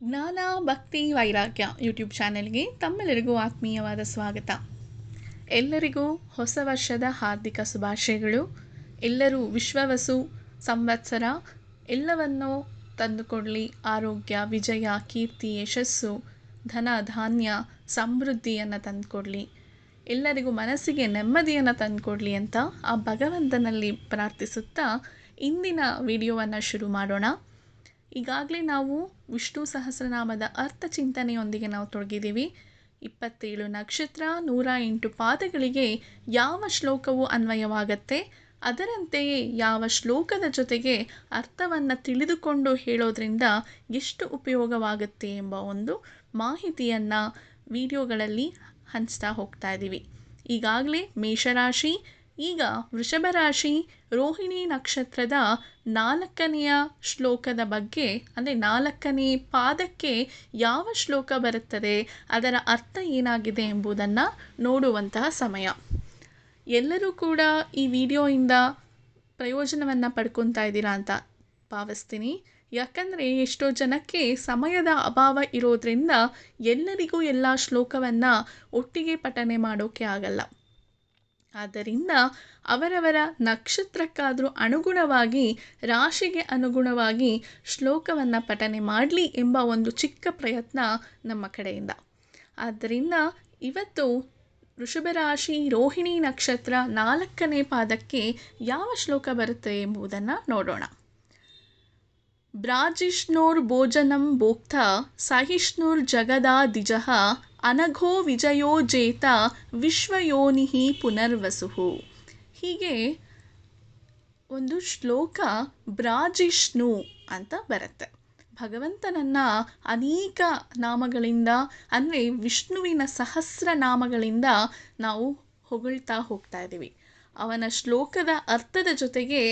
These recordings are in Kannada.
ಜ್ಞಾನ ಭಕ್ತಿ ವೈರಾಗ್ಯ ಯೂಟ್ಯೂಬ್ ಚಾನೆಲ್ಗೆ ತಮ್ಮೆಲ್ಲರಿಗೂ ಆತ್ಮೀಯವಾದ ಸ್ವಾಗತ. ಎಲ್ಲರಿಗೂ ಹೊಸ ವರ್ಷದ ಹಾರ್ದಿಕ ಶುಭಾಶಯಗಳು. ಎಲ್ಲರೂ ವಿಶ್ವವಸು, ಸಂವತ್ಸರ, ಎಲ್ಲವನ್ನೂ ತಂದುಕೊಡಲಿ. ಆರೋಗ್ಯ, ವಿಜಯ, ಕೀರ್ತಿ, ಯಶಸ್ಸು, ಧನ, ಧಾನ್ಯ, ಸಮೃದ್ಧಿಯನ್ನು ತಂದುಕೊಡಲಿ. ಎಲ್ಲರಿಗೂ ಮನಸ್ಸಿಗೆ ನೆಮ್ಮದಿಯನ್ನು ತಂದುಕೊಡಲಿ ಅಂತ ಆ ಭಗವಂತನಲ್ಲಿ ಪ್ರಾರ್ಥಿಸುತ್ತಾ ಇಂದಿನ ವಿಡಿಯೋವನ್ನು ಶುರು ಮಾಡೋಣ. ಈಗಾಗಲೇ ನಾವು ವಿಷ್ಣು ಸಹಸ್ರನಾಮದ ಅರ್ಥ ಚಿಂತನೆಯೊಂದಿಗೆ ನಾವು ತೊಡಗಿದ್ದೀವಿ. ಇಪ್ಪತ್ತೇಳು, ನಕ್ಷತ್ರ ನೂರ ಎಂಟು ಪಾದಗಳಿಗೆ ಯಾವ ಶ್ಲೋಕವು ಅನ್ವಯವಾಗತ್ತೆ? ಅದರಂತೆಯೇ ಯಾವ ಶ್ಲೋಕದ ಜೊತೆಗೆ ಅರ್ಥವನ್ನು ತಿಳಿದುಕೊಂಡು ಹೇಳೋದ್ರಿಂದ ಎಷ್ಟು ಉಪಯೋಗವಾಗುತ್ತೆ ಎಂಬ ಒಂದು ಮಾಹಿತಿಯನ್ನು ವಿಡಿಯೋಗಳಲ್ಲಿ ಹಂಚ್ತಾ ಹೋಗ್ತಾ ಇದ್ದೀವಿ ಈಗಾಗಲೇ ಮೇಷರಾಶಿ ಈಗ ವೃಷಭ ರಾಶಿ ರೋಹಿಣಿ ನಕ್ಷತ್ರದ ನಾಲ್ಕನೆಯ ಶ್ಲೋಕದ ಬಗ್ಗೆ, ಅಂದರೆ ನಾಲ್ಕನೇ ಪಾದಕ್ಕೆ ಯಾವ ಶ್ಲೋಕ ಬರುತ್ತದೆ, ಅದರ ಅರ್ಥ ಏನಾಗಿದೆ ಎಂಬುದನ್ನು ನೋಡುವಂತಹ ಸಮಯ. ಎಲ್ಲರೂ ಕೂಡ ಈ ವಿಡಿಯೋಯಿಂದ ಪ್ರಯೋಜನವನ್ನು ಪಡ್ಕೊತಾ ಇದ್ದೀರಾ ಅಂತ ಭಾವಿಸ್ತೀನಿ. ಯಾಕಂದರೆ ಎಷ್ಟೋ ಜನಕ್ಕೆ ಸಮಯದ ಅಭಾವ ಇರೋದರಿಂದ ಎಲ್ಲರಿಗೂ ಎಲ್ಲ ಶ್ಲೋಕವನ್ನು ಒಟ್ಟಿಗೆ ಪಠನೆ ಮಾಡೋಕ್ಕೆ ಆಗಲ್ಲ. ಆದ್ದರಿಂದ ಅವರವರ ನಕ್ಷತ್ರಕ್ಕಾದರೂ ಅನುಗುಣವಾಗಿ, ರಾಶಿಗೆ ಅನುಗುಣವಾಗಿ ಶ್ಲೋಕವನ್ನು ಪಠನೆ ಮಾಡಲಿ ಎಂಬ ಒಂದು ಚಿಕ್ಕ ಪ್ರಯತ್ನ ನಮ್ಮ ಕಡೆಯಿಂದ. ಆದ್ದರಿಂದ ಇವತ್ತು ವೃಷಭ ರಾಶಿ ರೋಹಿಣಿ ನಕ್ಷತ್ರ ನಾಲ್ಕನೇ ಪಾದಕ್ಕೆ ಯಾವ ಶ್ಲೋಕ ಬರುತ್ತೆ ಎಂಬುದನ್ನು ನೋಡೋಣ. ಬ್ರಾಜಿಷ್ಣೋರ್ ಭೋಜನಂ ಭೋಕ್ತ, ಸಹಿಷ್ಣುರ್ ಜಗದಾ ದಿಜಃ, ಅನಘೋ ವಿಜಯೋ ಜೇತ ವಿಶ್ವಯೋನಿಹಿ ಪುನರ್ವಸುಹು. ಹೀಗೆ ಒಂದು ಶ್ಲೋಕ ಬ್ರಾಜಿಷ್ಣು ಅಂತ ಬರುತ್ತೆ. ಭಗವಂತನನ್ನು ಅನೇಕ ನಾಮಗಳಿಂದ, ಅಂದರೆ ವಿಷ್ಣುವಿನ ಸಹಸ್ರ ನಾಮಗಳಿಂದ ನಾವು ಹೊಗಳ್ತಾ ಹೋಗ್ತಾ ಇದ್ದೀವಿ ಅವನ ಶ್ಲೋಕದ ಅರ್ಥದ ಜೊತೆಗೆ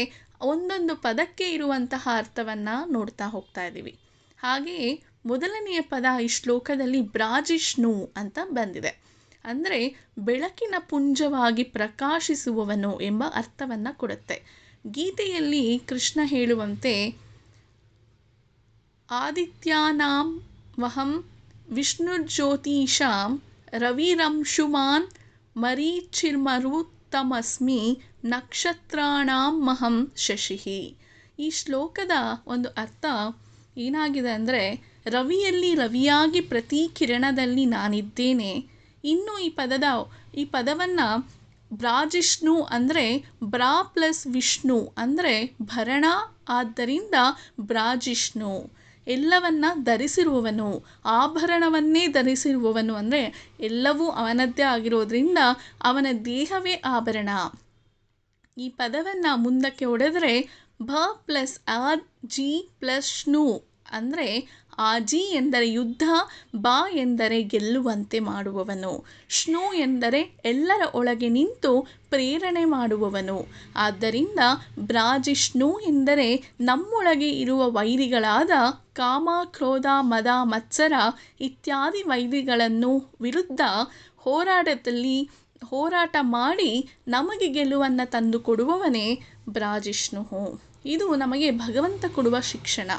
ಒಂದೊಂದು ಪದಕ್ಕೆ ಇರುವಂತಹ ಅರ್ಥವನ್ನು ನೋಡ್ತಾ ಹೋಗ್ತಾ ಇದ್ದೀವಿ ಹಾಗೆಯೇ ಮೊದಲನೆಯ ಪದ ಈ ಶ್ಲೋಕದಲ್ಲಿ ಬ್ರಾಜಿಷ್ಣು ಅಂತ ಬಂದಿದೆ. ಅಂದರೆ ಬೆಳಕಿನ ಪುಂಜವಾಗಿ ಪ್ರಕಾಶಿಸುವವನು ಎಂಬ ಅರ್ಥವನ್ನು ಕೊಡುತ್ತೆ. ಗೀತೆಯಲ್ಲಿ ಕೃಷ್ಣ ಹೇಳುವಂತೆ, ಆದಿತ್ಯಾನಾಂ ವಹಂ ವಿಷ್ಣುಜ್ಯೋತಿಷಾಂ ರವಿರಂಶುಮಾನ್ ಮರೀಚಿರ್ಮರುತ್ತಮಸ್ಮಿ ನಕ್ಷತ್ರಾಣಾಂ ಮಹಂ ಶಶಿಹಿ ಈ ಶ್ಲೋಕದ ಒಂದು ಅರ್ಥ ಏನಾಗಿದೆ ಅಂದರೆ, ರವಿಯಲ್ಲಿ ರವಿಯಾಗಿ ಪ್ರತಿ ಕಿರಣದಲ್ಲಿ ನಾನಿದ್ದೇನೆ. ಇನ್ನು ಈ ಪದದ, ಈ ಪದವನ್ನು ಬ್ರಾಜಿಷ್ಣು ಅಂದರೆ ಬ್ರಾ ಪ್ಲಸ್ ವಿಷ್ಣು ಅಂದರೆ ಭರಣ, ಆದ್ದರಿಂದ ಬ್ರಾಜಿಷ್ಣು. ಎಲ್ಲವನ್ನ ಧರಿಸಿರುವವನು, ಆಭರಣವನ್ನೇ ಧರಿಸಿರುವವನು ಅಂದರೆ ಎಲ್ಲವೂ ಅವನದ್ದೇ ಆಗಿರೋದ್ರಿಂದ ಅವನ ದೇಹವೇ ಆಭರಣ. ಈ ಪದವನ್ನು ಮುಂದಕ್ಕೆ ಹೊಡೆದರೆ ಭ ಪ್ಲಸ್ ಆ ಜಿ ಪ್ಲಸ್ ಷ್ಣು. ಅಂದರೆ ಜಿ ಎಂದರೆ ಯುದ್ಧ, ಬಾ ಎಂದರೆ ಗೆಲ್ಲುವಂತೆ ಮಾಡುವವನು. ಶ್ನು ಎಂದರೆ ಎಲ್ಲರ ಒಳಗೆ ನಿಂತು ಪ್ರೇರಣೆ ಮಾಡುವವನು. ಆದ್ದರಿಂದ ಬ್ರಾಜಿಷ್ಣು ಎಂದರೆ ನಮ್ಮೊಳಗೆ ಇರುವ ವೈರಿಗಳಾದ ಕಾಮ, ಕ್ರೋಧ, ಮದ, ಮತ್ಸರ ಇತ್ಯಾದಿ ವೈರಿಗಳನ್ನು ವಿರುದ್ಧ ಹೋರಾಟದಲ್ಲಿ ಹೋರಾಟ ಮಾಡಿ ನಮಗೆ ಗೆಲುವನ್ನು ತಂದು ಕೊಡುವವನೇ ಬ್ರಾಜಿಷ್ಣು ಇದು ನಮಗೆ ಭಗವಂತ ಕೊಡುವ ಶಿಕ್ಷಣ.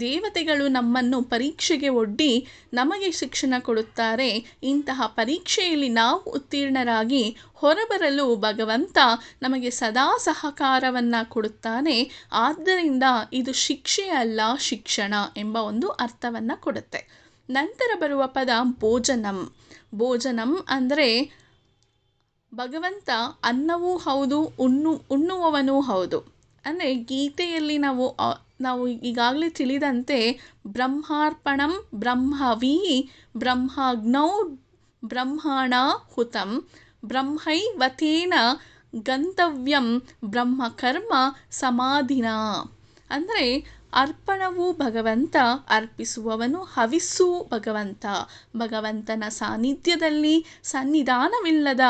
ದೇವತೆಗಳು ನಮ್ಮನ್ನು ಪರೀಕ್ಷೆಗೆ ಒಡ್ಡಿ ನಮಗೆ ಶಿಕ್ಷಣ ಕೊಡುತ್ತಾರೆ. ಇಂತಹ ಪರೀಕ್ಷೆಯಲ್ಲಿ ನಾವು ಉತ್ತೀರ್ಣರಾಗಿ ಹೊರಬರಲು ಭಗವಂತ ನಮಗೆ ಸದಾ ಸಹಕಾರವನ್ನು ಕೊಡುತ್ತಾನೆ. ಆದ್ದರಿಂದ ಇದು ಶಿಕ್ಷೆ ಅಲ್ಲ ಶಿಕ್ಷಣ ಎಂಬ ಒಂದು ಅರ್ಥವನ್ನು ಕೊಡುತ್ತೆ. ನಂತರ ಬರುವ ಪದ ಭೋಜನಂ. ಭೋಜನಂ ಅಂದರೆ ಭಗವಂತ ಅನ್ನವೂ ಹೌದು, ಉಣ್ಣು, ಉಣ್ಣುವವನೂ ಹೌದು. ಅಂದರೆ ಗೀತೆಯಲ್ಲಿ ನಾವು ನಾವು ಈಗಾಗಲೇ ತಿಳಿದಂತೆ ಬ್ರಹ್ಮಾರ್ಪಣಂ ಬ್ರಹ್ಮವೀ ಬ್ರಹ್ಮಾಗ್ನೌ ಬ್ರಹ್ಮಾಣ ಹುತಂ ಬ್ರಹ್ಮೈವತೇನ ಗಂತವ್ಯಂ ಬ್ರಹ್ಮಕರ್ಮ ಸಮಾಧಿನ. ಅಂದರೆ ಅರ್ಪಣವು ಭಗವಂತ, ಅರ್ಪಿಸುವವನು ಹವಿಸ್ಸು ಭಗವಂತ. ಭಗವಂತನ ಸಾನ್ನಿಧ್ಯದಲ್ಲಿ ಸನ್ನಿಧಾನವಿಲ್ಲದ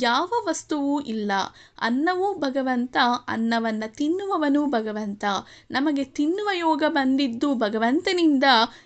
ಯಾವ ವಸ್ತುವೂ ಇಲ್ಲ. ಅನ್ನವೂ ಭಗವಂತ, ಅನ್ನವನ್ನು ತಿನ್ನುವವನು ಭಗವಂತ. ನಮಗೆ ತಿನ್ನುವ ಯೋಗ ಬಂದಿದ್ದು ಭಗವಂತನಿಂದ.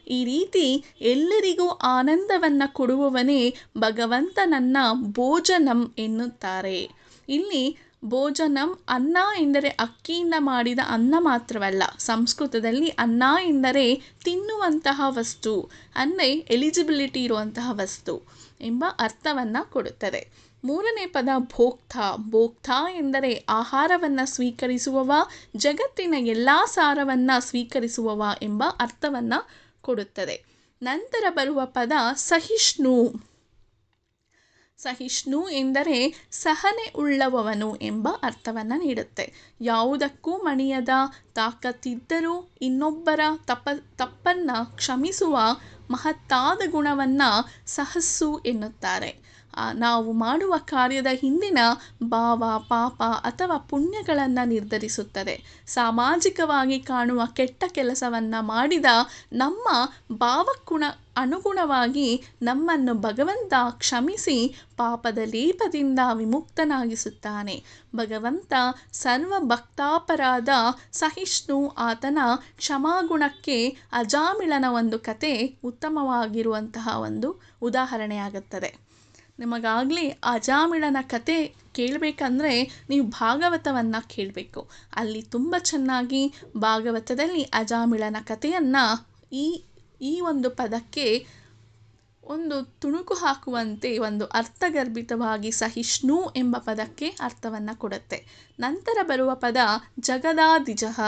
ಈ ರೀತಿ ಎಲ್ಲರಿಗೂ ಆನಂದವನ್ನು ಕೊಡುವವನೇ ಭಗವಂತನನ್ನ ಭೋಜನಂ ಎನ್ನುತ್ತಾರೆ. ಇಲ್ಲಿ ಭೋಜನಂ ಅನ್ನ ಎಂದರೆ ಅಕ್ಕಿಯಿಂದ ಮಾಡಿದ ಅನ್ನ ಮಾತ್ರವಲ್ಲ. ಸಂಸ್ಕೃತದಲ್ಲಿ ಅನ್ನ ಎಂದರೆ ತಿನ್ನುವಂತಹ ವಸ್ತು, ಅಂದರೆ ಎಲಿಜಿಬಿಲಿಟಿ ಇರುವಂತಹ ವಸ್ತು ಎಂಬ ಅರ್ಥವನ್ನು ಕೊಡುತ್ತದೆ. ಮೂರನೇ ಪದ ಭೋಕ್ತ ಭೋಕ್ತ ಎಂದರೆ ಆಹಾರವನ್ನು ಸ್ವೀಕರಿಸುವವ, ಜಗತ್ತಿನ ಎಲ್ಲ ಸಾರವನ್ನು ಸ್ವೀಕರಿಸುವವ ಎಂಬ ಅರ್ಥವನ್ನು ಕೊಡುತ್ತದೆ. ನಂತರ ಬರುವ ಪದ ಸಹಿಷ್ಣು. ಸಹಿಷ್ಣು ಎಂದರೆ ಸಹನೆ ಉಳ್ಳವನು ಎಂಬ ಅರ್ಥವನ್ನು ನೀಡುತ್ತೆ. ಯಾವುದಕ್ಕೂ ಮಣಿಯದ ತಾಕತ್ತಿದ್ದರೂ ಇನ್ನೊಬ್ಬರ ತಪ, ತಪ್ಪನ್ನು ಕ್ಷಮಿಸುವ ಮಹತ್ತಾದ ಗುಣವನ್ನು ಸಹಸ್ಸು ಎನ್ನುತ್ತಾರೆ. ನಾವು ಮಾಡುವ ಕಾರ್ಯದ ಹಿಂದಿನ ಭಾವ, ಪಾಪ ಅಥವಾ ಪುಣ್ಯಗಳನ್ನು ನಿರ್ಧರಿಸುತ್ತದೆ. ಸಾಮಾಜಿಕವಾಗಿ ಕಾಣುವ ಕೆಟ್ಟ ಕೆಲಸವನ್ನು ಮಾಡಿದ ನಮ್ಮ ಭಾವಗುಣ ಅನುಗುಣವಾಗಿ ನಮ್ಮನ್ನು ಭಗವಂತ ಕ್ಷಮಿಸಿ ಪಾಪದ ಲೇಪದಿಂದ ವಿಮುಕ್ತನಾಗಿಸುತ್ತಾನೆ. ಭಗವಂತ ಸರ್ವ ಭಕ್ತಾಪರಾಧ ಸಹಿಷ್ಣು ಆತನ ಕ್ಷಮಾಗುಣಕ್ಕೆ ಅಜಾಮಿಳನ ಒಂದು ಕತೆ ಉತ್ತಮವಾಗಿರುವಂತಹ ಒಂದು ಉದಾಹರಣೆಯಾಗುತ್ತದೆ. ನಿಮಗಾಗಲೇ ಅಜಾಮಿಳನ ಕತೆ ಕೇಳಬೇಕಂದ್ರೆ ನೀವು ಭಾಗವತವನ್ನು ಕೇಳಬೇಕು. ಅಲ್ಲಿ ತುಂಬ ಚೆನ್ನಾಗಿ ಭಾಗವತದಲ್ಲಿ ಅಜಾಮಿಳನ ಕಥೆಯನ್ನು ಈ ಈ ಒಂದು ಪದಕ್ಕೆ ಒಂದು ತುಣುಕು ಹಾಕುವಂತೆ, ಒಂದು ಅರ್ಥಗರ್ಭಿತವಾಗಿ ಸಹಿಷ್ಣು ಎಂಬ ಪದಕ್ಕೆ ಅರ್ಥವನ್ನು ಕೊಡುತ್ತೆ. ನಂತರ ಬರುವ ಪದ ಜಗದಾದಿಜಃ.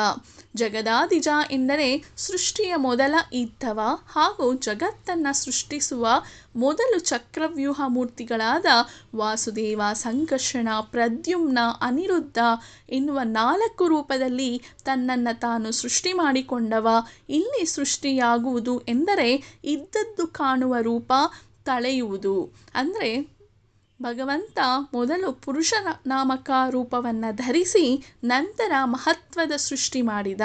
ಜಗದಾದಿಜ ಎಂದರೆ ಸೃಷ್ಟಿಯ ಮೊದಲ ಇದ್ದವ ಹಾಗೂ ಜಗತ್ತನ್ನು ಸೃಷ್ಟಿಸುವ ಮೊದಲು ಚಕ್ರವ್ಯೂಹ ಮೂರ್ತಿಗಳಾದ ವಾಸುದೇವ, ಸಂಕರ್ಷಣ, ಪ್ರದ್ಯುಮ್ನ, ಅನಿರುದ್ಧ ಎನ್ನುವ ನಾಲ್ಕು ರೂಪದಲ್ಲಿ ತನ್ನನ್ನು ತಾನು ಸೃಷ್ಟಿ ಮಾಡಿಕೊಂಡವ ಇಲ್ಲಿ ಸೃಷ್ಟಿಯಾಗುವುದು ಎಂದರೆ ಇದ್ದದ್ದು ಕಾಣುವ ರೂಪ ತಳೆಯುವುದು. ಅಂದರೆ ಭಗವಂತ ಮೊದಲು ಪುರುಷನ ನಾಮಕ ರೂಪವನ್ನು ಧರಿಸಿ ನಂತರ ಮಹತ್ವದ ಸೃಷ್ಟಿ ಮಾಡಿದ,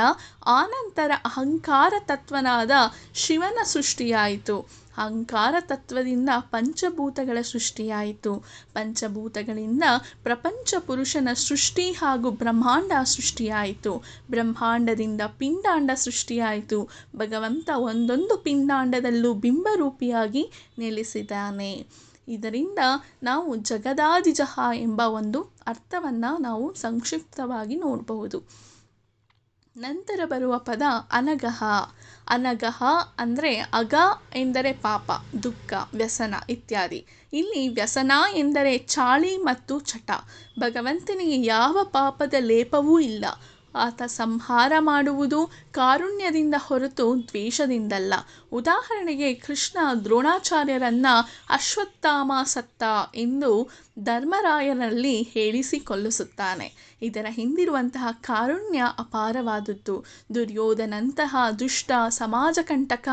ಆನಂತರ ಅಹಂಕಾರ ತತ್ವನಾದ ಶಿವನ ಸೃಷ್ಟಿಯಾಯಿತು. ಅಹಂಕಾರ ತತ್ವದಿಂದ ಪಂಚಭೂತಗಳ ಸೃಷ್ಟಿಯಾಯಿತು. ಪಂಚಭೂತಗಳಿಂದ ಪ್ರಪಂಚ ಪುರುಷನ ಸೃಷ್ಟಿ ಹಾಗೂ ಬ್ರಹ್ಮಾಂಡ ಸೃಷ್ಟಿಯಾಯಿತು. ಬ್ರಹ್ಮಾಂಡದಿಂದ ಪಿಂಡಾಂಡ ಸೃಷ್ಟಿಯಾಯಿತು. ಭಗವಂತ ಒಂದೊಂದು ಪಿಂಡಾಂಡದಲ್ಲೂ ಬಿಂಬರೂಪಿಯಾಗಿ ನೆಲೆಸಿದ್ದಾನೆ. ಇದರಿಂದ ನಾವು ಜಗದಾದಿಜಹ ಎಂಬ ಒಂದು ಅರ್ಥವನ್ನು ನಾವು ಸಂಕ್ಷಿಪ್ತವಾಗಿ ನೋಡಬಹುದು. ನಂತರ ಬರುವ ಪದ ಅನಗಹ. ಅನಗಹ ಅಂದರೆ ಅಗ ಎಂದರೆ ಪಾಪ, ದುಃಖ, ವ್ಯಸನ ಇತ್ಯಾದಿ. ಇಲ್ಲಿ ವ್ಯಸನ ಎಂದರೆ ಚಾಳಿ ಮತ್ತು ಚಟ ಭಗವಂತನಿಗೆ ಯಾವ ಪಾಪದ ಲೇಪವೂ ಇಲ್ಲ. ಆತ ಸಂಹಾರ ಮಾಡುವುದು ಕಾರುಣ್ಯದಿಂದ ಹೊರತು ದ್ವೇಷದಿಂದಲ್ಲ. ಉದಾಹರಣೆಗೆ ಕೃಷ್ಣ ದ್ರೋಣಾಚಾರ್ಯರನ್ನ ಅಶ್ವತ್ಥಾಮ ಸತ್ತ ಎಂದು ಧರ್ಮರಾಯನಲ್ಲಿ ಹೇಳಿಸಿಕೊಳ್ಳಿಸುತ್ತಾನೆ ಇದರ ಹಿಂದಿರುವಂತಹ ಕಾರುಣ್ಯ ಅಪಾರವಾದದ್ದು. ದುರ್ಯೋಧನಂತಹ ದುಷ್ಟ ಸಮಾಜಕಂಟಕ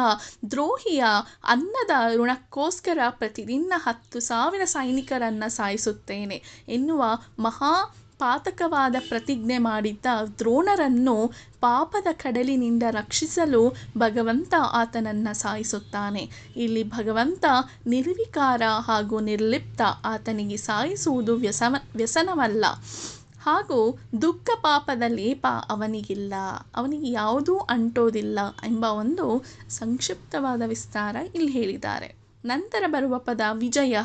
ದ್ರೋಹಿಯ ಅನ್ನದ ಋಣಕ್ಕೋಸ್ಕರ ಪ್ರತಿದಿನ ಹತ್ತು ಸಾವಿರ ಸೈನಿಕರನ್ನು ಸಾಯಿಸುತ್ತೇನೆ ಎನ್ನುವ ಮಹಾ ಪಾತಕವಾದ ಪ್ರತಿಜ್ಞೆ ಮಾಡಿದ್ದ ದ್ರೋಣರನ್ನು ಪಾಪದ ಕಡಲಿನಿಂದ ರಕ್ಷಿಸಲು ಭಗವಂತ ಆತನನ್ನು ಸಾಯಿಸುತ್ತಾನೆ. ಇಲ್ಲಿ ಭಗವಂತ ನಿರ್ವಿಕಾರ ಹಾಗೂ ನಿರ್ಲಿಪ್ತ ಆತನಿಗೆ ಸಾಯಿಸುವುದು ವ್ಯಸವ ವ್ಯಸನವಲ್ಲ. ಹಾಗೂ ದುಃಖ ಪಾಪದ ಲೇಪ ಅವನಿಗಿಲ್ಲ. ಅವನಿಗೆ ಯಾವುದೂ ಅಂಟೋದಿಲ್ಲ ಎಂಬ ಒಂದು ಸಂಕ್ಷಿಪ್ತವಾದ ವಿಸ್ತಾರ ಇಲ್ಲಿ ಹೇಳಿದ್ದಾರೆ. ನಂತರ ಬರುವ ಪದ ವಿಜಯ.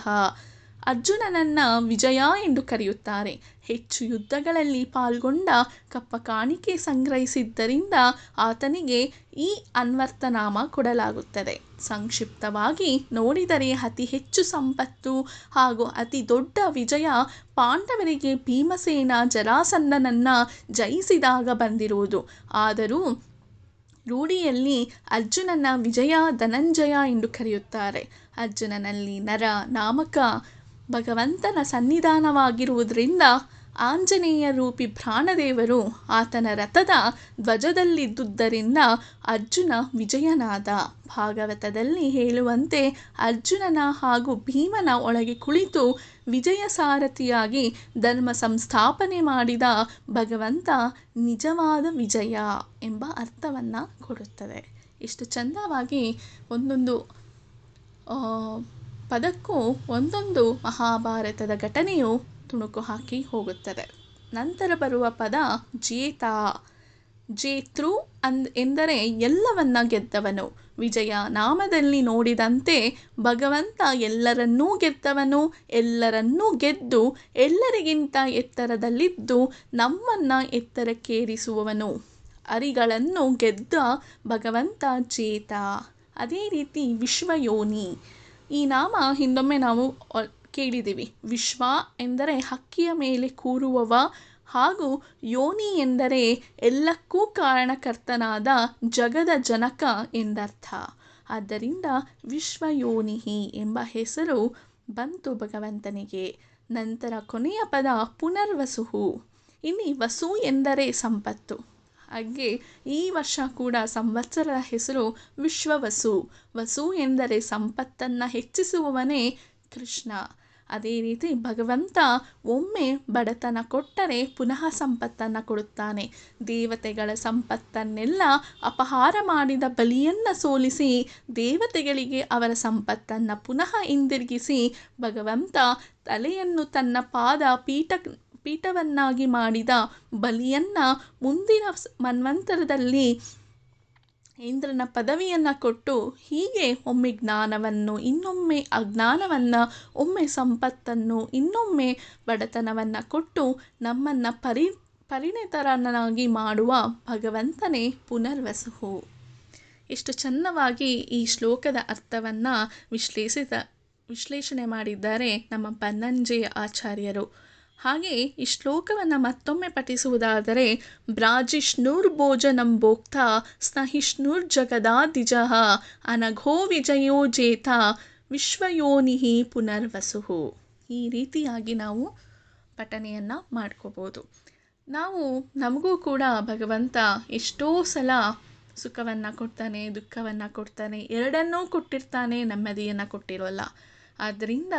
ಅರ್ಜುನನನ್ನು ವಿಜಯ ಎಂದು ಕರೆಯುತ್ತಾರೆ. ಹೆಚ್ಚು ಯುದ್ಧಗಳಲ್ಲಿ ಪಾಲ್ಗೊಂಡ ಕಪ್ಪ ಕಾಣಿಕೆ ಸಂಗ್ರಹಿಸಿದ್ದರಿಂದ ಆತನಿಗೆ ಈ ಅನ್ವರ್ಥನಾಮ ಕೊಡಲಾಗುತ್ತದೆ. ಸಂಕ್ಷಿಪ್ತವಾಗಿ ನೋಡಿದರೆ ಅತಿ ಹೆಚ್ಚು ಸಂಪತ್ತು ಹಾಗೂ ಅತಿ ದೊಡ್ಡ ವಿಜಯ ಪಾಂಡವರಿಗೆ ಭೀಮಸೇನ ಜರಾಸಂಧನನ್ನು ಜಯಿಸಿದಾಗ ಬಂದಿರುವುದು. ಆದರೂ ರೂಢಿಯಲ್ಲಿ ಅರ್ಜುನನ ವಿಜಯ ಧನಂಜಯ ಎಂದು ಕರೆಯುತ್ತಾರೆ. ಅರ್ಜುನನಲ್ಲಿ ನರ ನಾಮಕ ಭಗವಂತನ ಸನ್ನಿಧಾನವಾಗಿರುವುದರಿಂದ ಆಂಜನೇಯ ರೂಪಿ ಪ್ರಾಣದೇವರು ಆತನ ರಥದ ಧ್ವಜದಲ್ಲಿದ್ದುದರಿಂದ ಅರ್ಜುನ ವಿಜಯನಾದ. ಭಾಗವತದಲ್ಲಿ ಹೇಳುವಂತೆ ಅರ್ಜುನನ ಹಾಗೂ ಭೀಮನ ಒಳಗೆ ಕುಳಿತು ವಿಜಯ ಸಾರಥಿಯಾಗಿ ಧರ್ಮ ಸಂಸ್ಥಾಪನೆ ಮಾಡಿದ ಭಗವಂತ ನಿಜವಾದ ವಿಜಯ ಎಂಬ ಅರ್ಥವನ್ನು ಕೊಡುತ್ತದೆ. ಇಷ್ಟು ಚಂದವಾಗಿ ಒಂದೊಂದು ಪದಕ್ಕೂ ಒಂದೊಂದು ಮಹಾಭಾರತದ ಘಟನೆಯು ತುಣುಕು ಹಾಕಿ ಹೋಗುತ್ತದೆ. ನಂತರ ಬರುವ ಪದ ಜೇತ. ಜೇತೃ ಅಂದ್, ಎಂದರೆ ಎಲ್ಲವನ್ನ ಗೆದ್ದವನು. ವಿಜಯ ನಾಮದಲ್ಲಿ ನೋಡಿದಂತೆ ಭಗವಂತ ಎಲ್ಲರನ್ನೂ ಗೆದ್ದವನು, ಎಲ್ಲರನ್ನೂ ಗೆದ್ದು ಎಲ್ಲರಿಗಿಂತ ಎತ್ತರದಲ್ಲಿದ್ದು ನಮ್ಮನ್ನು ಎತ್ತರಕ್ಕೇರಿಸುವವನು. ಅರಿಗಳನ್ನು ಗೆದ್ದ ಭಗವಂತ ಜೇತ. ಅದೇ ರೀತಿ ವಿಶ್ವಯೋನಿ. ಈ ನಾಮ ಹಿಂದೊಮ್ಮೆ ನಾವು ಕೇಳಿದ್ದೀವಿ. ವಿಶ್ವ ಎಂದರೆ ಹಕ್ಕಿಯ ಮೇಲೆ ಕೂರುವವ ಹಾಗೂ ಯೋನಿ ಎಂದರೆ ಎಲ್ಲಕ್ಕೂ ಕಾರಣಕರ್ತನಾದ ಜಗದ ಜನಕ ಎಂದರ್ಥ. ಆದ್ದರಿಂದ ವಿಶ್ವಯೋನಿಹಿ ಎಂಬ ಹೆಸರು ಬಂತು ಭಗವಂತನಿಗೆ. ನಂತರ ಕೊನೆಯ ಪದ ಪುನರ್ವಸುಹು. ಇಲ್ಲಿ ವಸು ಎಂದರೆ ಸಂಪತ್ತು. ಹಾಗೆ ಈ ವರ್ಷ ಕೂಡ ಸಂವತ್ಸರದ ಹೆಸರು ವಿಶ್ವವಸು. ವಸು ಎಂದರೆ ಸಂಪತ್ತನ್ನು ಹೆಚ್ಚಿಸುವವನೇ ಕೃಷ್ಣ. ಅದೇ ರೀತಿ ಭಗವಂತ ಒಮ್ಮೆ ಬಡತನ ಕೊಟ್ಟರೆ ಪುನಃ ಸಂಪತ್ತನ್ನು ಕೊಡುತ್ತಾನೆ. ದೇವತೆಗಳ ಸಂಪತ್ತನ್ನೆಲ್ಲ ಅಪಹಾರ ಮಾಡಿದ ಬಲಿಯನ್ನು ಸೋಲಿಸಿ ದೇವತೆಗಳಿಗೆ ಅವರ ಸಂಪತ್ತನ್ನು ಪುನಃ ಹಿಂದಿರುಗಿಸಿ ಭಗವಂತ ತಲೆಯನ್ನು ತನ್ನ ಪಾದ ಪೀಠ ಪೀಠವನ್ನಾಗಿ ಮಾಡಿದ ಬಲಿಯನ್ನು ಮುಂದಿನ ಮನ್ವಂತರದಲ್ಲಿ ಇಂದ್ರನ ಪದವಿಯನ್ನು ಕೊಟ್ಟು ಹೀಗೆ ಒಮ್ಮೆ ಜ್ಞಾನವನ್ನು, ಇನ್ನೊಮ್ಮೆ ಅಜ್ಞಾನವನ್ನು, ಒಮ್ಮೆ ಸಂಪತ್ತನ್ನು, ಇನ್ನೊಮ್ಮೆ ಬಡತನವನ್ನು ಕೊಟ್ಟು ನಮ್ಮನ್ನು ಪರಿ, ಪರಿಣಿತರನ್ನಾಗಿ ಮಾಡುವ ಭಗವಂತನೇ ಪುನರ್ವಸುಹು ಎಷ್ಟು ಚೆನ್ನವಾಗಿ ಈ ಶ್ಲೋಕದ ಅರ್ಥವನ್ನು ವಿಶ್ಲೇಷಿತ ವಿಶ್ಲೇಷಣೆ ಮಾಡಿದ್ದಾರೆ ನಮ್ಮ ಬನ್ನಂಜೆಯ ಆಚಾರ್ಯರು. ಹಾಗೆ ಈ ಶ್ಲೋಕವನ್ನು ಮತ್ತೊಮ್ಮೆ ಪಠಿಸುವುದಾದರೆ ಬ್ರಾಜಿಷ್ಣುರ್ ಭೋಜನಂ ಭೋಕ್ತ ಸ್ನಹಿಷ್ಣುರ್ ಜಗದಾದಿಜಃ ಅನಘೋ ವಿಜಯೋ ಜೇತ ವಿಶ್ವಯೋನಿಹಿ ಪುನರ್ವಸುಹು. ಈ ರೀತಿಯಾಗಿ ನಾವು ಪಠನೆಯನ್ನು ಮಾಡ್ಕೋಬೋದು. ನಾವು ನಮಗೂ ಕೂಡ ಭಗವಂತ ಎಷ್ಟೋ ಸಲ ಸುಖವನ್ನು ಕೊಡ್ತಾನೆ, ದುಃಖವನ್ನು ಕೊಡ್ತಾನೆ, ಎರಡನ್ನೂ ಕೊಟ್ಟಿರ್ತಾನೆ, ನೆಮ್ಮದಿಯನ್ನು ಕೊಟ್ಟಿರೋಲ್ಲ. ಆದ್ದರಿಂದ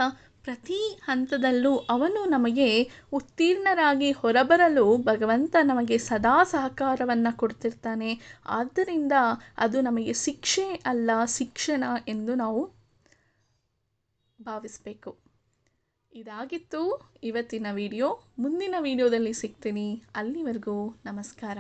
ಪ್ರತಿ ಹಂತದಲ್ಲೂ ಅವನು ನಮಗೆ ಉತ್ತೀರ್ಣರಾಗಿ ಹೊರಬರಲು ಭಗವಂತ ನಮಗೆ ಸದಾ ಸಹಕಾರವನ್ನು ಕೊಡ್ತಿರ್ತಾನೆ. ಆದ್ದರಿಂದ ಅದು ನಮಗೆ ಶಿಕ್ಷೆ ಅಲ್ಲ, ಶಿಕ್ಷಣ ಎಂದು ನಾವು ಭಾವಿಸಬೇಕು. ಇದಾಗಿತ್ತು ಇವತ್ತಿನ ವಿಡಿಯೋ. ಮುಂದಿನ ವಿಡಿಯೋದಲ್ಲಿ ಸಿಗ್ತೀನಿ. ಅಲ್ಲಿವರೆಗೂ ನಮಸ್ಕಾರ.